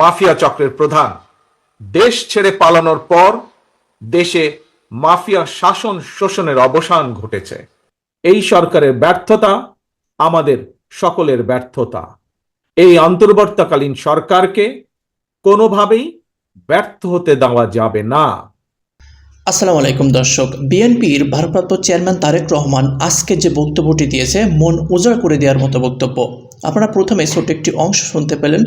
Mafia চক্রের প্রধান। দেশ ছেড়ে পালানোর পর দেশে মাফিয়া শাসন শোষণের অবসান ঘটেছে। এই সরকারের ব্যর্থতা আমাদের সকলের ব্যর্থতা। এই অন্তর্বর্তীকালীন সরকারকে কোনোভাবেই ব্যর্থ হতে দেওয়া যাবে না। আসসালামু আলাইকুম দর্শক, বিএনপির ভারপ্রাপ্ত চেয়ারম্যান তারেক রহমান আজকে যে বক্তব্যটি দিয়েছে, মন উজাড় করে দেওয়ার মতো বক্তব্য। আপনারা প্রথমে ছোট্ট একটি অংশ শুনতে পেলেন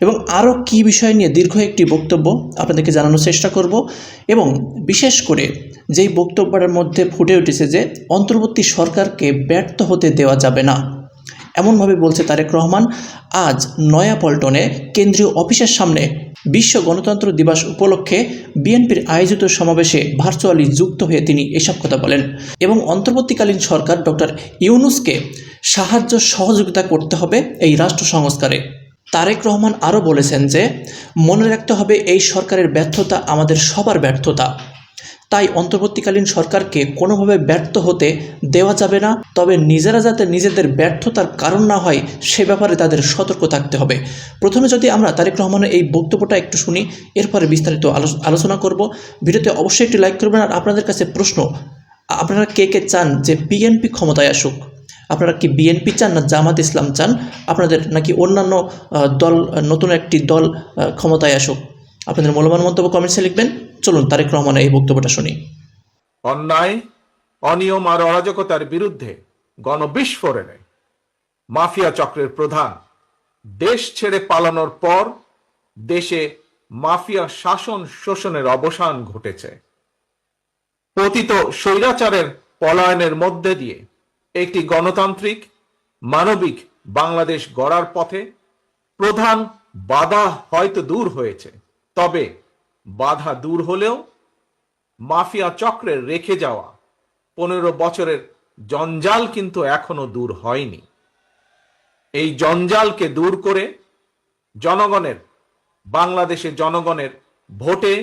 এবং আরও কী বিষয় নিয়ে দীর্ঘ একটি বক্তব্য আপনাদেরকে জানানোর চেষ্টা করব এবং বিশেষ করে যেই বক্তব্যটার মধ্যে ফুটে উঠেছে যে অন্তর্বর্তী সরকারকে ব্যর্থ হতে দেওয়া যাবে না। এমনভাবে বলছে তারেক রহমান, আজ নয়াপল্টনে কেন্দ্রীয় অফিসের সামনে বিশ্ব গণতন্ত্র দিবস উপলক্ষে বিএনপির আয়োজিত সমাবেশে ভার্চুয়ালি যুক্ত হয়ে তিনি এসব কথা বলেন এবং অন্তর্বর্তীকালীন সরকার ডক্টর ইউনুসকে সাহায্য সহযোগিতা করতে হবে এই রাষ্ট্র সংস্কারে। তারেক রহমান আরও বলেছেন যে, মনে রাখতে হবে এই সরকারের ব্যর্থতা আমাদের সবার ব্যর্থতা। তাই অন্তর্বর্তীকালীন সরকারকে কোনোভাবে ব্যর্থ হতে দেওয়া যাবে না, তবে নিজেরা যাতে নিজেদের ব্যর্থতার কারণ না হয়, সে ব্যাপারে তাদের সতর্ক থাকতে হবে। প্রথমে যদি আমরা তারেক রহমানের এই বক্তব্যটা একটু শুনি, এরপরে বিস্তারিত আলো- আলোচনা করব। ভিডিওতে অবশ্যই একটি লাইক করবেন, আর আপনাদের কাছে প্রশ্ন আপনারা কে কে চান যে বিএনপি ক্ষমতায় আসুক? আপনারা কি বিএনপি চান না জামাত ইসলাম চান? আপনাদের নাকি অন্যান্য দল, নতুন একটি দল ক্ষমতায় আসুক। আপনাদের মূল্যবান মন্তব্য কমেন্টসে লিখবেন। চলুন তারেক রহমানের এই বক্তব্যটা শুনি। অন্যায়, অনিয়ম আর অরাজকতার বিরুদ্ধে গণবিস্ফোরণে মাফিয়া চক্রের প্রধান। দেশ ছেড়ে পালানোর পর দেশে মাফিয়া শাসন শোষণের অবসান ঘটেছে। পতিত স্বৈরাচারের পলায়নের মধ্যে দিয়ে একটি গণতান্ত্রিক, মানবিক বাংলাদেশ গড়ার পথে প্রধান বাধা হয়তো দূর হয়েছে। তবে বাধা দূর হলেও মাফিয়া চক্রের রেখে যাওয়া পনেরো বছরের জঞ্জাল কিন্তু এখনও দূর হয়নি। এই জঞ্জালকে দূর করে জনগণের, বাংলাদেশের জনগণের ভোটে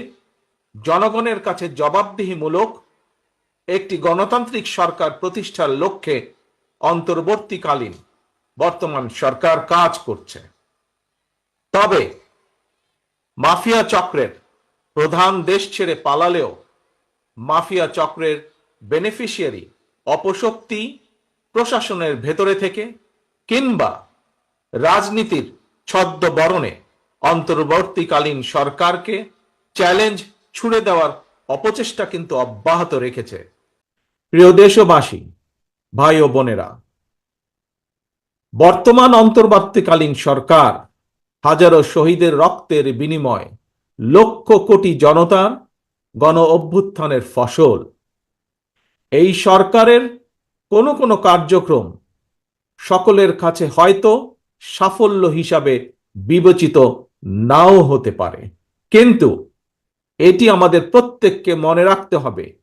জনগণের কাছে জবাবদিহিমূলক একটি গণতান্ত্রিক সরকার প্রতিষ্ঠার লক্ষ্যে অন্তর্বর্তীকালীন বর্তমান সরকার কাজ করছে। তবে মাফিয়া চক্রের প্রধান দেশ ছেড়ে পালালেও মাফিয়া চক্রের বেনিফিশিয়ারি অপশক্তি প্রশাসনের ভেতরে থেকে কিংবা রাজনীতির ছদ্মবরণে অন্তর্বর্তীকালীন সরকারকে চ্যালেঞ্জ ছুড়ে দেওয়ার অপচেষ্টা কিন্তু অব্যাহত রেখেছে। প্রিয় দেশবাসী, ভাই ও বোনেরা, বর্তমান অন্তর্বর্তীকালীন সরকার হাজারো শহীদের রক্তের বিনিময় লক্ষ কোটি জনতার গণ অভ্যুত্থানের ফসল। এই সরকারের কোনো কোনো কার্যক্রম সকলের কাছে হয়তো সাফল্য হিসাবে বিবেচিত নাও হতে পারে। কিন্তু এটি আমাদের প্রত্যেককে মনে রাখতে হবে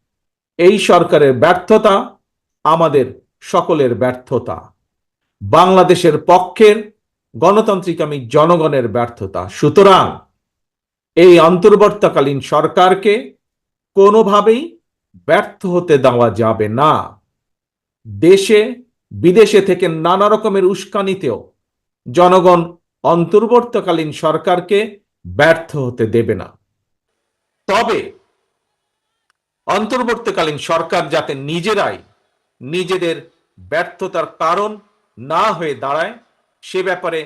এই সরকারের ব্যর্থতা আমাদের সকলের ব্যর্থতা। বাংলাদেশের পক্ষের গণতান্ত্রিক আমি জনগণের ব্যর্থতা। সুতরাং এই অন্তর্বর্তীকালীন সরকারকে কোনোভাবেই ব্যর্থ হতে দেওয়া যাবে না। দেশে, বিদেশে থেকে নানা রকমের উস্কানিতেও জনগণ অন্তর্বর্তকালীন সরকারকে ব্যর্থ হতে দেবে না। তবে অন্তর্বর্তীকালীন সরকার যাতে নিজেরাই নিজেদের ব্যর্থতার কারণ না হয়ে দাঁড়ায়, সে ব্যাপারে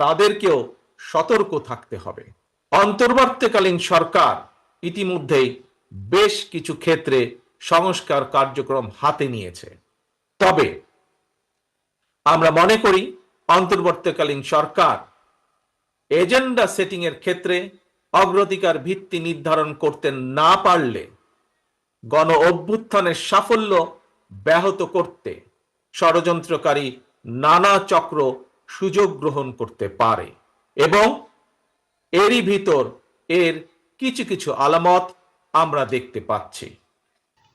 তাদেরকেও সতর্ক থাকতে হবে। অন্তর্বর্তীকালীন সরকার ইতিমধ্যেই বেশ কিছু ক্ষেত্রে সংস্কার কার্যক্রম হাতে নিয়েছে। তবে আমরা মনে করি অন্তর্বর্তীকালীন সরকার এজেন্ডা সেটিং এর ক্ষেত্রে অগ্রাধিকার ভিত্তি নির্ধারণ করতে না পারলে গণ অভ্যুত্থানের সাফল্য ব্যাহত করতে ষড়যন্ত্রকারী নানা চক্র সুযোগ গ্রহণ করতে পারে এবং এরই ভিতর এর কিছু কিছু আলামত আমরা দেখতে পাচ্ছি।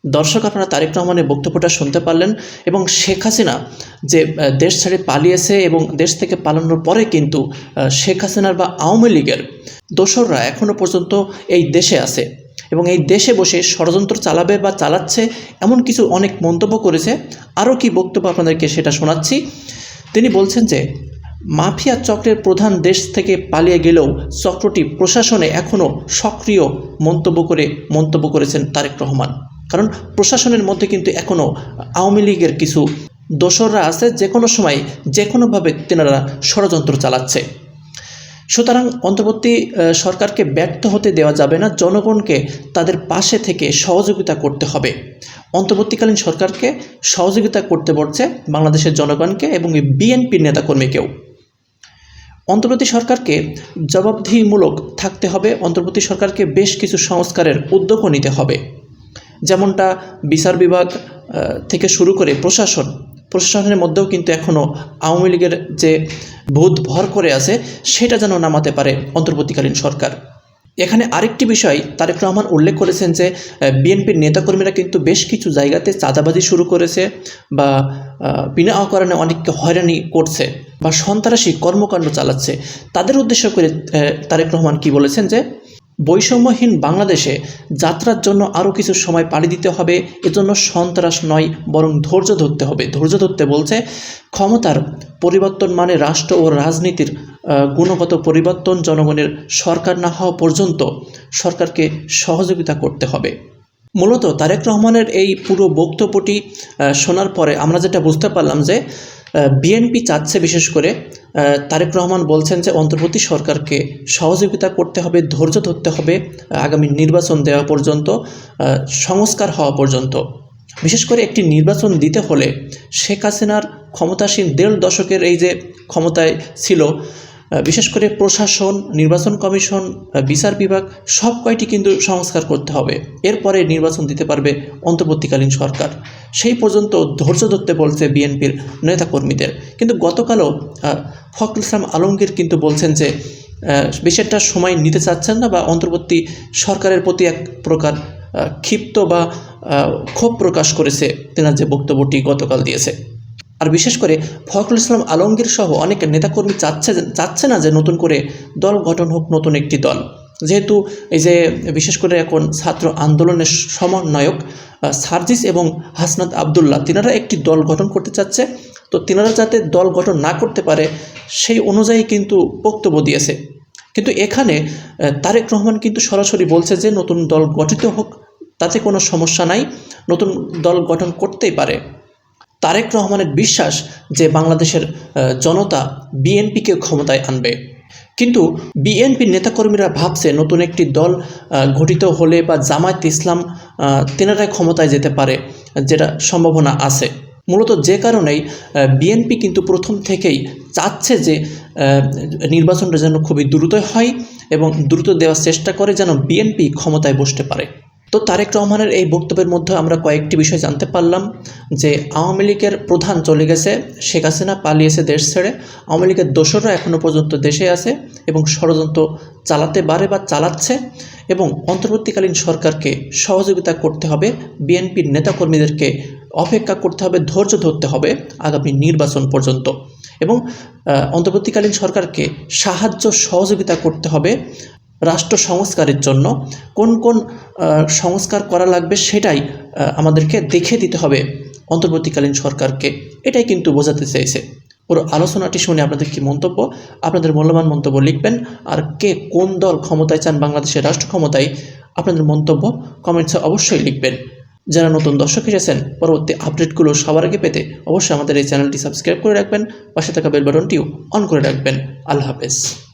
দর্শক, আপনারা তারেক রহমানের বক্তব্যটা শুনতে পারলেন এবং শেখ হাসিনা যে দেশ ছেড়ে পালিয়েছে এবং দেশ থেকে পালানোর পরে কিন্তু শেখ হাসিনার বা আওয়ামী লীগের দোসররা এখনও পর্যন্ত এই দেশে আছে। এবং এই দেশে বসে ষড়যন্ত্র চালাবে বা চালাচ্ছে এমন কিছু অনেক মন্তব্য করেছে। আরও কি বক্তব্য আপনাদেরকে সেটা শোনাচ্ছি। তিনি বলছেন যে, মাফিয়া চক্রের প্রধান দেশ থেকে পালিয়ে গেলেও চক্রটি প্রশাসনে এখনও সক্রিয় মন্তব্য করে মন্তব্য করেছেন তারেক রহমান। কারণ প্রশাসনের মধ্যে কিন্তু এখনও আওয়ামী লীগের কিছু দোসররা আছে যে কোনো সময় যে কোনোভাবে তেনারা ষড়যন্ত্র চালাচ্ছে। সুতরাং অন্তর্বর্তী সরকারকে ব্যর্থ হতে দেওয়া যাবে না, জনগণকে তাদের পাশে থেকে সহযোগিতা করতে হবে। অন্তর্বর্তীকালীন সরকারকে সহযোগিতা করতে বলছে বাংলাদেশের জনগণকে এবং বিএনপির নেতাকর্মীকেও। অন্তর্বর্তী সরকারকে জবাবদিহিমূলক থাকতে হবে, অন্তর্বর্তী সরকারকে বেশ কিছু সংস্কারের উদ্যোগও নিতে হবে। যেমনটা বিচার বিভাগ থেকে শুরু করে প্রশাসন প্রশাসনের মধ্যেও কিন্তু এখনও আওয়ামী লীগের যে ভূত ভর করে আছে, সেটা যেন নামাতে পারে অন্তর্বর্তীকালীন সরকার। এখানে আরেকটি বিষয়, তারেক রহমান উল্লেখ করেছেন যে বিএনপির নেতাকর্মীরা কিন্তু বেশ কিছু জায়গাতে চাঁদাবাজি শুরু করেছে বা বিনা অকারণে অনেককে হয়রানি করছে বা সন্ত্রাসী কর্মকাণ্ড চালাচ্ছে। তাদের উদ্দেশ্য করে তারেক রহমান কি বলেছেন যে বৈষম্যহীন বাংলাদেশে যাত্রার জন্য আরও কিছু সময় পাড়ি দিতে হবে, এজন্য সন্ত্রাস নয়, বরং ধৈর্য ধরতে হবে। ধৈর্য ধরতে বলছে, ক্ষমতার পরিবর্তন মানে রাষ্ট্র ও রাজনীতির গুণগত পরিবর্তন, জনগণের সরকার না হওয়া পর্যন্ত সরকারকে সহযোগিতা করতে হবে। মূলত তারেক রহমানের এই পুরো বক্তব্যটি শোনার পরে আমরা যেটা বুঝতে পারলাম যে বিএনপি চাচ্ছে বিশেষ করে তারেক রহমান বলছেন যে অন্তর্বর্তী সরকারকে সহযোগিতা করতে হবে, ধৈর্য ধরতে হবে আগামী নির্বাচন দেওয়া পর্যন্ত সংস্কার হওয়া পর্যন্ত। বিশেষ করে একটি নির্বাচন দিতে হলে শেখ হাসিনার ক্ষমতাসীন দেড় দশকের এই যে ক্ষমতায় ছিল বিশেষ করে প্রশাসন নির্বাচন কমিশন বিচার বিভাগ সব কয়টি কিন্তু সংস্কার করতে হবে। এরপরে নির্বাচন দিতে পারবে অন্তর্বর্তীকালীন সরকার। সেই পর্যন্ত ধৈর্য ধরতে বলছে বিএনপির নেতাকর্মীদের। কিন্তু গতকালও ফখরুল ইসলাম আলমগীর কিন্তু বলছেন যে আহ, বেশি একটা সময় নিতে চাচ্ছেন না বা অন্তর্বর্তী সরকারের প্রতি এক প্রকার ক্ষিপ্ত বা ক্ষোভ প্রকাশ করেছে। তেনার যে বক্তব্যটি গতকাল দিয়েছে। আর বিশেষ করে ফখরুল ইসলাম আলমগীর সহ অনেক নেতাকর্মী চাচ্ছে চাচ্ছে না যে নতুন করে দল গঠন হোক নতুন একটি দল। যেহেতু এই যে বিশেষ করে এখন ছাত্র আন্দোলনের সমন্বয়ক সার্জিস এবং হাসনাত আবদুল্লাহ, তিনারা একটি দল গঠন করতে চাচ্ছে। তো তিনারা যাতে দল গঠন না করতে পারে, সেই অনুযায়ী কিন্তু বক্তব্য দিয়েছে। কিন্তু এখানে তারেক রহমান কিন্তু সরাসরি বলছে যে নতুন দল গঠিত হোক, তাতে কোনো সমস্যা নাই, নতুন দল গঠন করতেই পারে। তারেক রহমানের বিশ্বাস যে বাংলাদেশের জনতা বিএনপিকে ক্ষমতায় আনবে। কিন্তু বিএনপির নেতাকর্মীরা ভাবছে নতুন একটি দল গঠিত হলে বা জামায়াত ইসলাম তেনারাই ক্ষমতায় যেতে পারে, যেটা সম্ভাবনা আছে। মূলত যে কারণেই বিএনপি কিন্তু প্রথম থেকেই চাচ্ছে যে নির্বাচনটা যেন খুবই দ্রুত হয় এবং দ্রুত দেওয়ার চেষ্টা করে যেন বিএনপি ক্ষমতায় বসতে পারে। তো তারেক রহমানের এই বক্তব্যের মধ্যে আমরা কয়েকটি বিষয় জানতে পারলাম, যে আওয়ামী লীগের প্রধান চলে গেছে, শেখ হাসিনা পালিয়েছে দেশ ছেড়ে। আওয়ামী লীগের দোসররা এখনও পর্যন্ত দেশে আছে এবং ষড়যন্ত্র চালাতে পারে বা চালাচ্ছে এবং অন্তর্বর্তীকালীন সরকারকে সহযোগিতা করতে হবে, বিএনপির নেতাকর্মীদেরকে অপেক্ষা করতে হবে, ধৈর্য ধরতে হবে আগামী নির্বাচন পর্যন্ত। এবং অন্তর্বর্তীকালীন সরকারকে সাহায্য সহযোগিতা করতে হবে রাষ্ট্র সংস্কারের জন্য কোন কোন সংস্কার করা লাগবে সেটাই আমাদেরকে দেখে দিতে হবে অন্তর্বর্তীকালীন সরকারকে। এটাই কিন্তু বোঝাতে চেয়েছে পুরো আলোচনাটি শুনে আপনাদের কি মন্তব্য? আপনাদের মূল্যবান মন্তব্য লিখবেন। আর কে কোন দল ক্ষমতায় চান বাংলাদেশের রাষ্ট্র ক্ষমতায়, আপনাদের মন্তব্য কমেন্টসে অবশ্যই লিখবেন। যারা নতুন দর্শক এসেছেন, পরবর্তী আপডেটগুলো সবার আগে পেতে অবশ্যই আমাদের এই চ্যানেলটি সাবস্ক্রাইব করে রাখবেন। পাশে থাকা বেল বাটনটিও অন করে রাখবেন। আল্লাহ হাফেজ।